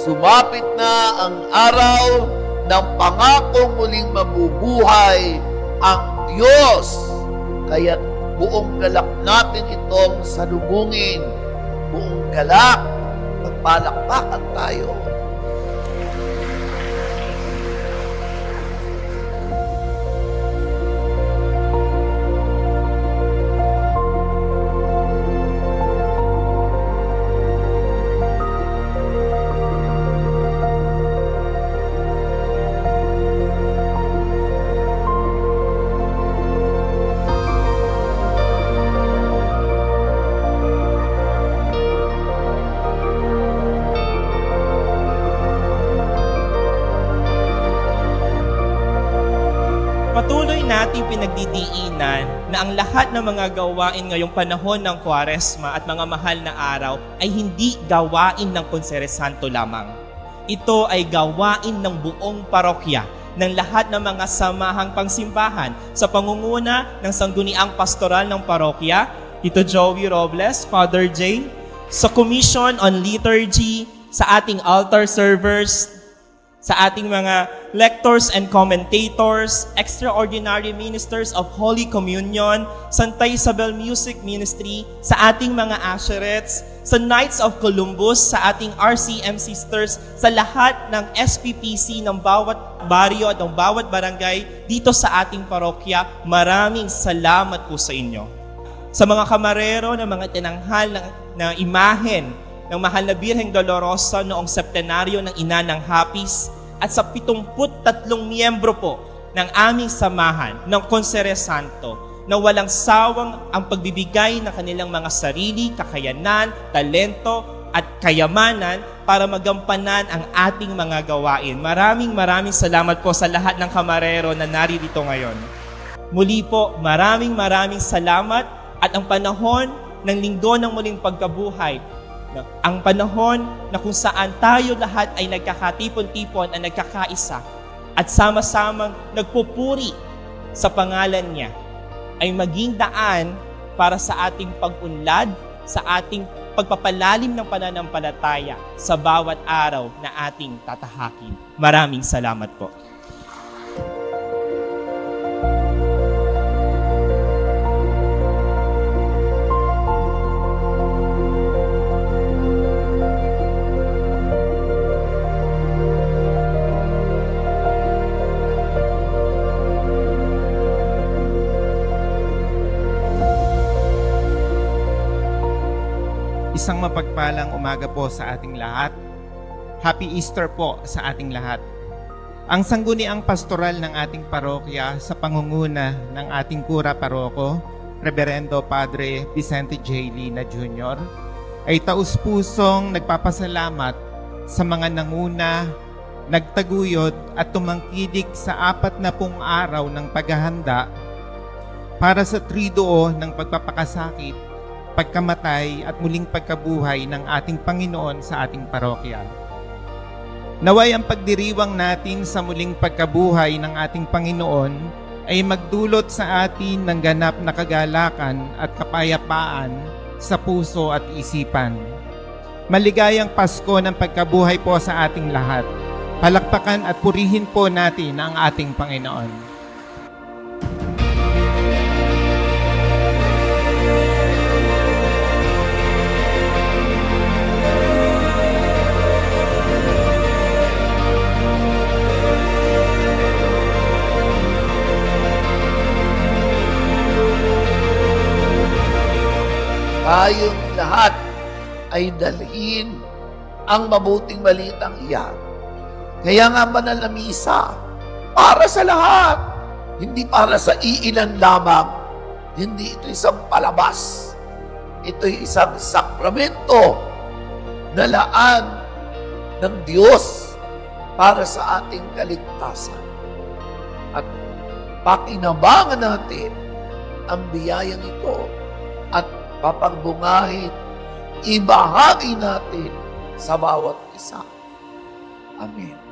Sumapit na ang araw ng pangakong muling mabubuhay ang Diyos. Kaya buong galak natin itong salubungin. Buong galak, magpalakpakan tayo. Patuloy nating pinagdidiinan na ang lahat ng mga gawain ngayong panahon ng Kwaresma at mga mahal na araw ay hindi gawain ng Konsere Santo lamang. Ito ay gawain ng buong parokya ng lahat ng mga samahang pangsimbahan sa pangunguna ng sangguniang pastoral ng parokya, Tito Joey Robles, Father J, sa Commission on Liturgy, sa ating altar servers, sa ating mga lectors and commentators, extraordinary ministers of Holy Communion, Santa Isabel Music Ministry, sa ating mga usherettes, sa Knights of Columbus, sa ating RCM sisters, sa lahat ng SPPC ng bawat baryo at ng bawat barangay dito sa ating parokya, maraming salamat po sa inyo. Sa mga kamarero ng mga tinanghal na, na imahen ng mahal na Birheng Dolorosa noong septenaryo ng Ina ng Hapis at sa 73 miyembro po ng aming samahan ng Konsere Santo na walang sawang ang pagbibigay ng kanilang mga sarili, kakayanan, talento at kayamanan para magampanan ang ating mga gawain. Maraming maraming salamat po sa lahat ng kamarero na naririto ngayon. Muli po, maraming maraming salamat at ang panahon ng linggo ng muling pagkabuhay? Ang panahon na kung saan tayo lahat ay nagkakatipon-tipon at nagkakaisa at sama-samang nagpupuri sa pangalan niya ay maging daan para sa ating pag-unlad, sa ating pagpapalalim ng pananampalataya sa bawat araw na ating tatahakin. Maraming salamat po. Isang mapagpalang umaga po sa ating lahat. Happy Easter po sa ating lahat. Ang sangguniang pastoral ng ating parokya sa pangunguna ng ating kura paroko, Reverendo Padre Vicente J. Lina Jr., ay taus-pusong nagpapasalamat sa mga nanguna, nagtaguyod at tumangkilik sa apat na pung araw ng paghahanda para sa triduo ng pagpapakasakit pagkamatay at muling pagkabuhay ng ating Panginoon sa ating parokya. Naway ang pagdiriwang natin sa muling pagkabuhay ng ating Panginoon ay magdulot sa atin ng ganap na kagalakan at kapayapaan sa puso at isipan. Maligayang Pasko ng pagkabuhay po sa ating lahat. Palakpakan at purihin po natin ang ating Panginoon. Tayong lahat ay dalhin ang mabuting balitang iyan. Kaya nga banal na misa, para sa lahat, hindi para sa iilan lamang, hindi ito isang palabas. Ito'y isang sakramento na laan ng Diyos para sa ating kaligtasan. At pakinabangan natin ang biyayang ito papagbungahin, ibahagi natin sa bawat isa. Amen.